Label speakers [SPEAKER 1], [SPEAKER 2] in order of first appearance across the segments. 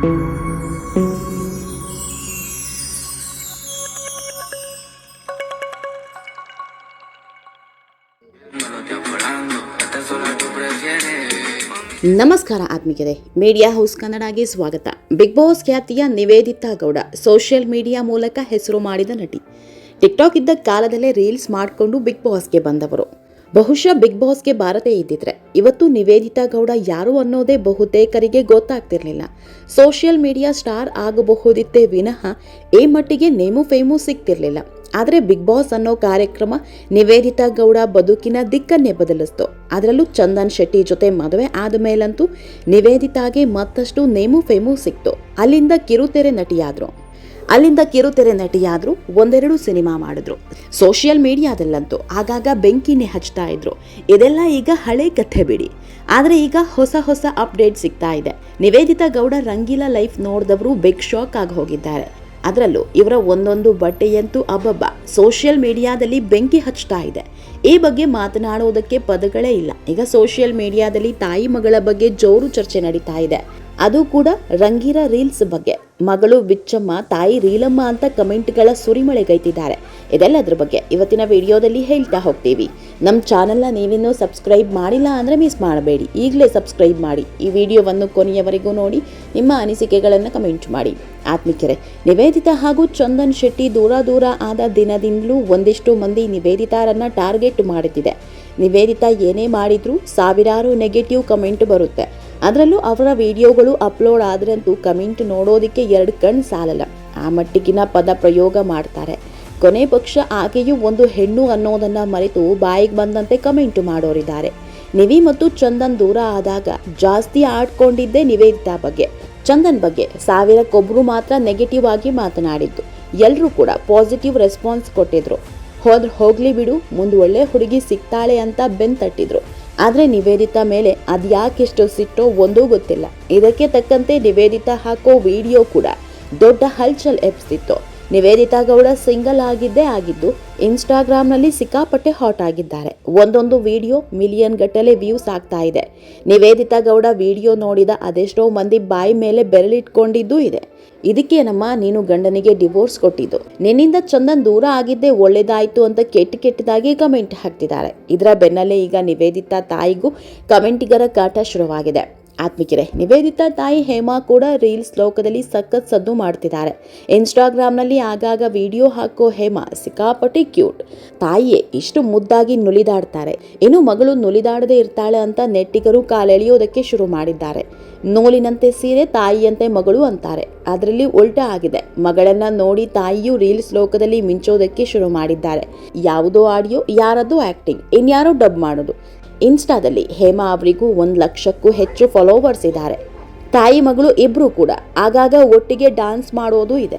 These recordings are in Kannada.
[SPEAKER 1] ನಮಸ್ಕಾರ ಆತ್ಮಿಕರೇ ಮೀಡಿಯಾ ಹೌಸ್ ಕನ್ನಡಗೆ ಸ್ವಾಗತ. ಬಿಗ್ ಬಾಸ್ ಖ್ಯಾತಿಯ ನಿವೇದಿತಾ ಗೌಡ ಸೋಷಿಯಲ್ ಮೀಡಿಯಾ ಮೂಲಕ ಹೆಸರು ಮಾಡಿದ ನಟಿ. ಟಿಕ್ಟಾಕ್ ಇದ್ದ ಕಾಲದಲ್ಲೇ ರೀಲ್ಸ್ ಮಾಡಿಕೊಂಡು ಬಿಗ್ ಬಾಸ್ಗೆ ಬಂದವರು. ಬಹುಶಃ ಬಿಗ್ ಬಾಸ್ಗೆ ಬಾರದೇ ಇದ್ದಿದ್ರೆ. ಇವತ್ತು ನಿವೇದಿತಾ ಗೌಡ ಯಾರು ಅನ್ನೋದೇ ಬಹುತೇಕರಿಗೆ ಗೊತ್ತಾಗ್ತಿರ್ಲಿಲ್ಲ. ಸೋಷಿಯಲ್ ಮೀಡಿಯಾ ಸ್ಟಾರ್ ಆಗಬಹುದಿತ್ತೇ ವಿನಃ ಈ ಮಟ್ಟಿಗೆ ನೇಮು ಫೇಮು ಸಿಗ್ತಿರ್ಲಿಲ್ಲ. ಆದರೆ ಬಿಗ್ ಬಾಸ್ ಅನ್ನೋ ಕಾರ್ಯಕ್ರಮ ನಿವೇದಿತಾ ಗೌಡ ಬದುಕಿನ ದಿಕ್ಕನ್ನೇ ಬದಲಿಸ್ತು. ಅದರಲ್ಲೂ ಚಂದನ್ ಶೆಟ್ಟಿ ಜೊತೆ ಮದುವೆ ಆದ ಮೇಲಂತೂ ನಿವೇದಿತಾಗೆ ಮತ್ತಷ್ಟು ನೇಮು ಫೇಮು ಸಿಕ್ತು. ಅಲ್ಲಿಂದ ಕಿರುತೆರೆ ನಟಿಯಾದ್ರು. ಅಲ್ಲಿಂದ ಕಿರುತೆರೆ ನಟಿಯಾದ್ರು ಒಂದೆರಡು ಸಿನಿಮಾ ಮಾಡಿದ್ರು. ಸೋಷಿಯಲ್ ಮೀಡಿಯಾದಲ್ಲಂತೂ ಆಗಾಗ ಬೆಂಕಿನೇ ಹಚ್ತಾ ಇದ್ರು. ಇದೆಲ್ಲ ಈಗ ಹಳೆ ಕಥೆ ಬಿಡಿ. ಆದರೆ ಈಗ ಹೊಸ ಹೊಸ ಅಪ್ಡೇಟ್ ಸಿಗ್ತಾ ಇದೆ. ನಿವೇದಿತಾ ಗೌಡ ರಂಗೀಲಾ ಲೈಫ್ ನೋಡಿದವರು ಬಿಗ್ ಶಾಕ್ ಆಗಿ ಹೋಗಿದ್ದಾರೆ. ಅದರಲ್ಲೂ ಇವರ ಒಂದೊಂದು ಬಟ್ಟೆಯಂತೂ ಅಬ್ಬಬ್ಬ ಸೋಷಿಯಲ್ ಮೀಡಿಯಾದಲ್ಲಿ ಬೆಂಕಿ ಹಚ್ತಾ ಇದೆ. ಈ ಬಗ್ಗೆ ಮಾತನಾಡೋದಕ್ಕೆ ಪದಗಳೇ ಇಲ್ಲ. ಈಗ ಸೋಷಿಯಲ್ ಮೀಡಿಯಾದಲ್ಲಿ ತಾಯಿ ಮಗಳ ಬಗ್ಗೆ ಜೋರು ಚರ್ಚೆ ನಡೀತಾ ಇದೆ. ಅದು ಕೂಡ ರಂಗೀರ ರೀಲ್ಸ್ ಬಗ್ಗೆ. ಮಗಳು ಬಿಚ್ಚಮ್ಮ, ತಾಯಿ ರೀಲಮ್ಮ ಅಂತ ಕಮೆಂಟ್ಗಳ ಸುರಿಮಳೆಗೈತಿದ್ದಾರೆ ಇದೆಲ್ಲದ್ರ ಬಗ್ಗೆ ಇವತ್ತಿನ ವಿಡಿಯೋದಲ್ಲಿ ಹೇಳ್ತಾ ಹೋಗ್ತೀವಿ. ನಮ್ಮ ಚಾನಲ್ನ ನೀವಿನ್ನೂ ಸಬ್ಸ್ಕ್ರೈಬ್ ಮಾಡಿಲ್ಲ ಅಂದರೆ ಮಿಸ್ ಮಾಡಬೇಡಿ. ಈಗಲೇ ಸಬ್ಸ್ಕ್ರೈಬ್ ಮಾಡಿ. ಈ ವಿಡಿಯೋವನ್ನು ಕೊನೆಯವರೆಗೂ ನೋಡಿ, ನಿಮ್ಮ ಅನಿಸಿಕೆಗಳನ್ನು ಕಮೆಂಟ್ ಮಾಡಿ. ಆತ್ಮಿಕರೆ, ನಿವೇದಿತಾ ಹಾಗೂ ಚಂದನ್ ಶೆಟ್ಟಿ ದೂರ ದೂರ ಆದ ದಿನದಿಂದಲೂ ಒಂದಿಷ್ಟು ಮಂದಿ ನಿವೇದಿತಾರನ್ನು ಟಾರ್ಗೆಟ್ ಮಾಡುತ್ತಿದೆ. ನಿವೇದಿತಾ ಏನೇ ಮಾಡಿದರೂ ಸಾವಿರಾರು ನೆಗೆಟಿವ್ ಕಮೆಂಟ್ ಬರುತ್ತೆ. ಅದರಲ್ಲೂ ಅವರ ವಿಡಿಯೋಗಳು ಅಪ್ಲೋಡ್ ಆದ್ರಂತೂ ಕಮೆಂಟ್ ನೋಡೋದಕ್ಕೆ ಎರಡು ಕಣ್ಣು ಸಾಲಲ್ಲ. ಆ ಮಟ್ಟಿಗಿನ ಪದ ಪ್ರಯೋಗ ಮಾಡ್ತಾರೆ. ಕೊನೆ ಪಕ್ಷ ಆಕೆಯೂ ಒಂದು ಹೆಣ್ಣು ಅನ್ನೋದನ್ನ ಮರೆತು ಬಾಯಿಗೆ ಬಂದಂತೆ ಕಮೆಂಟ್ ಮಾಡೋರಿದ್ದಾರೆ. ನಿವಿ ಮತ್ತು ಚಂದನ್ ದೂರ ಆದಾಗ ಜಾಸ್ತಿ ಆಡ್ಕೊಂಡಿದ್ದೆ ನಿವೇದಿತಾ ಬಗ್ಗೆ. ಚಂದನ್ ಬಗ್ಗೆ ಸಾವಿರಕ್ಕೊಬ್ಬರು ಮಾತ್ರ ನೆಗೆಟಿವ್ ಆಗಿ ಮಾತನಾಡಿದ್ದು. ಎಲ್ಲರೂ ಕೂಡ ಪಾಸಿಟಿವ್ ರೆಸ್ಪಾನ್ಸ್ ಕೊಟ್ಟಿದ್ರು. ಹೋದ್ರೆ ಹೋಗ್ಲಿ ಬಿಡು, ಮುಂದೆ ಒಳ್ಳೆ ಹುಡುಗಿ ಸಿಗ್ತಾಳೆ ಅಂತ ಬೆನ್ ತಟ್ಟಿದ್ರು. ಆದರೆ ನಿವೇದಿತಾ ಮೇಲೆ ಅದ್ಯಾಕೆಷ್ಟು ಸಿಟ್ಟೋ ಒಂದೂ ಗೊತ್ತಿಲ್ಲ. ಇದಕ್ಕೆ ತಕ್ಕಂತೆ ನಿವೇದಿತಾ ಹಾಕೋ ವಿಡಿಯೋ ಕೂಡ ದೊಡ್ಡ ಹಲ್ಚಲ್ ಎಬ್ಸಿತ್ತು ನಿವೇದಿತಾ ಗೌಡ ಸಿಂಗಲ್ ಆಗಿದ್ದೇ ಆಗಿದ್ದು ಇನ್ಸ್ಟಾಗ್ರಾಮ್ನಲ್ಲಿ ಸಿಕ್ಕಾಪಟ್ಟೆ ಹಾಟ್ ಆಗಿದ್ದಾರೆ. ಒಂದೊಂದು ವಿಡಿಯೋ ಮಿಲಿಯನ್ ಗಟ್ಟಲೆ ವ್ಯೂಸ್ ಆಗ್ತಾ ಇದೆ. ನಿವೇದಿತಾ ಗೌಡ ವಿಡಿಯೋ ನೋಡಿದ ಅದೆಷ್ಟೋ ಮಂದಿ ಬಾಯಿ ಮೇಲೆ ಬೆರಳಿಟ್ಕೊಂಡಿದ್ದೂ ಇದೆ. ಇದಕ್ಕೇನಮ್ಮ ನೀನು ಗಂಡನಿಗೆ ಡಿವೋರ್ಸ್ ಕೊಟ್ಟಿದ್ದು. ನಿನ್ನಿಂದ ಚಂದನ್ ದೂರ ಆಗಿದ್ದೆ ಒಳ್ಳೇದಾಯ್ತು ಅಂತ ಕೆಟ್ಟ ಕೆಟ್ಟದಾಗಿ ಕಮೆಂಟ್ ಹಾಕ್ತಿದ್ದಾರೆ. ಇದರ ಬೆನ್ನಲ್ಲೇ ಈಗ ನಿವೇದಿತಾ ತಾಯಿಗೂ ಕಮೆಂಟಿಗರ ಕಾಟ ಶುರುವಾಗಿದೆ. ಆತ್ಮಿಕರೆ, ನಿವೇದಿತಾ ತಾಯಿ ಹೇಮಾ ಕೂಡ ರೀಲ್ಸ್ ಲೋಕದಲ್ಲಿ ಸಖತ್ ಸದ್ದು ಮಾಡ್ತಿದ್ದಾರೆ. ಇನ್ಸ್ಟಾಗ್ರಾಮ್ನಲ್ಲಿ ಆಗಾಗ ವಿಡಿಯೋ ಹಾಕೋ ಹೇಮಾ ಸಿಕ್ಕಾಪಟ್ಟೆ ಕ್ಯೂಟ್. ತಾಯಿಯೇ, ಇಷ್ಟು ಮುದ್ದಾಗಿ ನುಲಿದಾಡ್ತಾರೆ. ಇನ್ನು ಮಗಳು ನುಲಿದಾಡದೆ ಇರ್ತಾಳೆ ಅಂತ ನೆಟ್ಟಿಗರು ಕಾಲೆಳೆಯೋದಕ್ಕೆ ಶುರು ಮಾಡಿದ್ದಾರೆ. ನೋಲಿನಂತೆ ಸೀರೆ ತಾಯಿಯಂತೆ ಮಗಳು ಅಂತಾರೆ. ಅದರಲ್ಲಿ ಉಲ್ಟಾ ಆಗಿದೆ. ಮಗಳನ್ನ ನೋಡಿ ತಾಯಿಯು ರೀಲ್ಸ್ ಲೋಕದಲ್ಲಿ ಮಿಂಚೋದಕ್ಕೆ ಶುರು ಮಾಡಿದ್ದಾರೆ. ಯಾವುದೋ ಆಡಿಯೋ, ಯಾರದ್ದು ಆಕ್ಟಿಂಗ್, ಇನ್ಯಾರೋ ಡಬ್ ಮಾಡೋದು. ಇನ್ಸ್ಟಾದಲ್ಲಿ ಹೇಮಾ ಅವರಿಗೂ ಒಂದು ಲಕ್ಷಕ್ಕೂ ಹೆಚ್ಚು ಫಾಲೋವರ್ಸ್ ಇದ್ದಾರೆ. ತಾಯಿ ಮಗಳು ಇಬ್ಬರು ಕೂಡ ಆಗಾಗ ಒಟ್ಟಿಗೆ ಡಾನ್ಸ್ ಮಾಡೋದು ಇದೆ.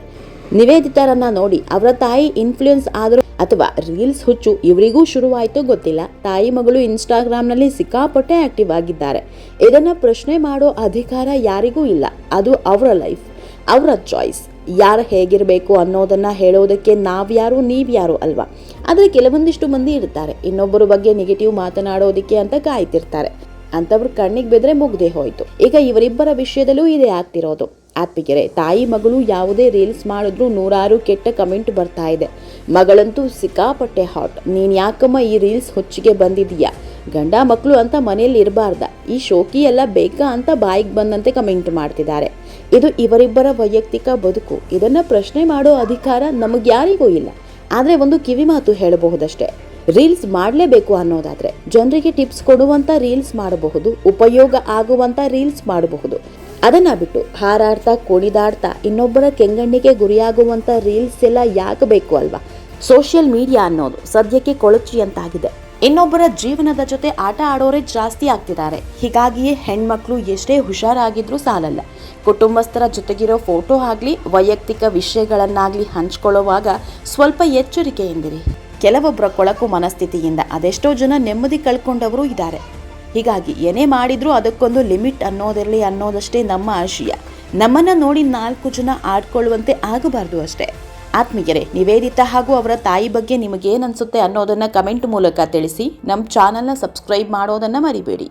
[SPEAKER 1] ನಿವೇದಿತರನ್ನ ನೋಡಿ ಅವರ ತಾಯಿ ಇನ್ಫ್ಲೂಯೆನ್ಸ್ ಆದರೂ ಅಥವಾ ರೀಲ್ಸ್ ಹುಚ್ಚು ಇವರಿಗೂ ಶುರುವಾಯಿತು ಗೊತ್ತಿಲ್ಲ. ತಾಯಿ ಮಗಳು ಇನ್ಸ್ಟಾಗ್ರಾಮ್ನಲ್ಲಿ ಸಿಕ್ಕಾಪಟ್ಟೆ ಆಕ್ಟಿವ್ ಆಗಿದ್ದಾರೆ. ಇದನ್ನು ಪ್ರಶ್ನೆ ಮಾಡೋ ಅಧಿಕಾರ ಯಾರಿಗೂ ಇಲ್ಲ. ಅದು ಅವರ ಲೈಫ್ ಅವರ ಚಾಯ್ಸ್ ಯಾರು ಹೇಗಿರಬೇಕು ಅನ್ನೋದನ್ನು ಹೇಳೋದಕ್ಕೆ ನಾವ್ಯಾರು, ನೀವ್ಯಾರು ಅಲ್ವಾ? ಆದರೆ ಕೆಲವೊಂದಿಷ್ಟು ಮಂದಿ ಇರ್ತಾರೆ. ಇನ್ನೊಬ್ಬರ ಬಗ್ಗೆ ನೆಗೆಟಿವ್ ಮಾತನಾಡೋದಕ್ಕೆ ಅಂತ ಕಾಯ್ತಿರ್ತಾರೆ. ಅಂಥವ್ರ ಕಣ್ಣಿಗೆ ಬೆದ್ರೆ ಮುಗ್ದೆ ಹೋಯಿತು. ಈಗ ಇವರಿಬ್ಬರ ವಿಷಯದಲ್ಲೂ ಇದೇ ಆಗ್ತಿರೋದು. ಆತ್ಮಿಗೆರೆ ತಾಯಿ ಮಗಳು ಯಾವುದೇ ರೀಲ್ಸ್ ಮಾಡಿದ್ರು ನೂರಾರು ಕೆಟ್ಟ ಕಮೆಂಟ್ ಬರ್ತಾ ಇದೆ. ಮಗಳಂತೂ ಸಿಕ್ಕಾಪಟ್ಟೆ ಹಾಟ್ ನೀನು ಯಾಕಮ್ಮ ಈ ರೀಲ್ಸ್ ಹೊಚ್ಚಿಗೆ ಬಂದಿದೀಯಾ ಗಂಡ ಮಕ್ಕಳು ಅಂತ ಮನೆಯಲ್ಲಿ ಇರಬಾರ್ದ. ಈ ಶೋಕಿ ಎಲ್ಲ ಬೇಕಾ ಅಂತ ಬಾಯಿಗೆ ಬಂದಂತೆ ಕಮೆಂಟ್ ಮಾಡ್ತಿದ್ದಾರೆ. ಇದು ಇವರಿಬ್ಬರ ವೈಯಕ್ತಿಕ ಬದುಕು. ಇದನ್ನ ಪ್ರಶ್ನೆ ಮಾಡೋ ಅಧಿಕಾರ ನಮಗೆ ಯಾರಿಗೂ ಇಲ್ಲ. ಆದರೆ ಒಂದು ಕಿವಿ ಮಾತು ಹೇಳಬಹುದಷ್ಟೇ. ರೀಲ್ಸ್ ಮಾಡಲೇಬೇಕು ಅನ್ನೋದಾದರೆ ಜನರಿಗೆ ಟಿಪ್ಸ್ ಕೊಡುವಂಥ ರೀಲ್ಸ್ ಮಾಡಬಹುದು, ಉಪಯೋಗ ಆಗುವಂಥ ರೀಲ್ಸ್ ಮಾಡಬಹುದು. ಅದನ್ನು ಬಿಟ್ಟು ಹಾರಾಡ್ತಾ, ಕುಣಿದಾಡ್ತಾ ಇನ್ನೊಬ್ಬರ ಕೆಂಗಣ್ಣಿಗೆ ಗುರಿಯಾಗುವಂಥ ರೀಲ್ಸ್ ಎಲ್ಲ ಯಾಕೆ ಬೇಕು ಅಲ್ವಾ? ಸೋಷಿಯಲ್ ಮೀಡಿಯಾ ಅನ್ನೋದು ಸದ್ಯಕ್ಕೆ ಕೊಳಚಿಯಂತಾಗಿದೆ ಇನ್ನೊಬ್ಬರ ಜೀವನದ ಜೊತೆ ಆಟ ಆಡೋರೇ ಜಾಸ್ತಿ ಆಗ್ತಿದ್ದಾರೆ. ಹೀಗಾಗಿಯೇ ಹೆಣ್ಮಕ್ಳು ಎಷ್ಟೇ ಹುಷಾರಾಗಿದ್ರೂ ಸಾಲಲ್ಲ. ಕುಟುಂಬಸ್ಥರ ಜೊತೆಗಿರೋ ಫೋಟೋ ಆಗಲಿ, ವೈಯಕ್ತಿಕ ವಿಷಯಗಳನ್ನಾಗಲಿ ಹಂಚ್ಕೊಳ್ಳುವಾಗ ಸ್ವಲ್ಪ ಎಚ್ಚರಿಕೆಯಿಂದಿರಿ ಕೆಲವೊಬ್ಬರ ಕೊಳಕು ಮನಸ್ಥಿತಿಯಿಂದ ಅದೆಷ್ಟೋ ಜನ ನೆಮ್ಮದಿ ಕಳ್ಕೊಂಡವರು ಇದ್ದಾರೆ. ಹೀಗಾಗಿ ಏನೇ ಮಾಡಿದ್ರೂ ಅದಕ್ಕೊಂದು ಲಿಮಿಟ್ ಅನ್ನೋದಿರಲಿ ಅನ್ನೋದಷ್ಟೇ ನಮ್ಮ ಆಶಯ. ನಮ್ಮನ್ನ ನೋಡಿ ನಾಲ್ಕು ಜನ ಆಡ್ಕೊಳ್ಳುವಂತೆ ಆಗಬಾರ್ದು ಅಷ್ಟೇ. ಆತ್ಮೀಯರೇ, ನಿವೇದಿತ ಹಾಗೂ ಅವರ ತಾಯಿ ಬಗ್ಗೆ ನಿಮಗೇನು ಅನಿಸುತ್ತೆ ಅನ್ನೋದನ್ನು ಕಮೆಂಟ್ ಮೂಲಕ ತಿಳಿಸಿ ನಮ್ಮ ಚಾನಲ್ನ ಸಬ್ಸ್ಕ್ರೈಬ್ ಮಾಡೋದನ್ನು ಮರಿಬೇಡಿ.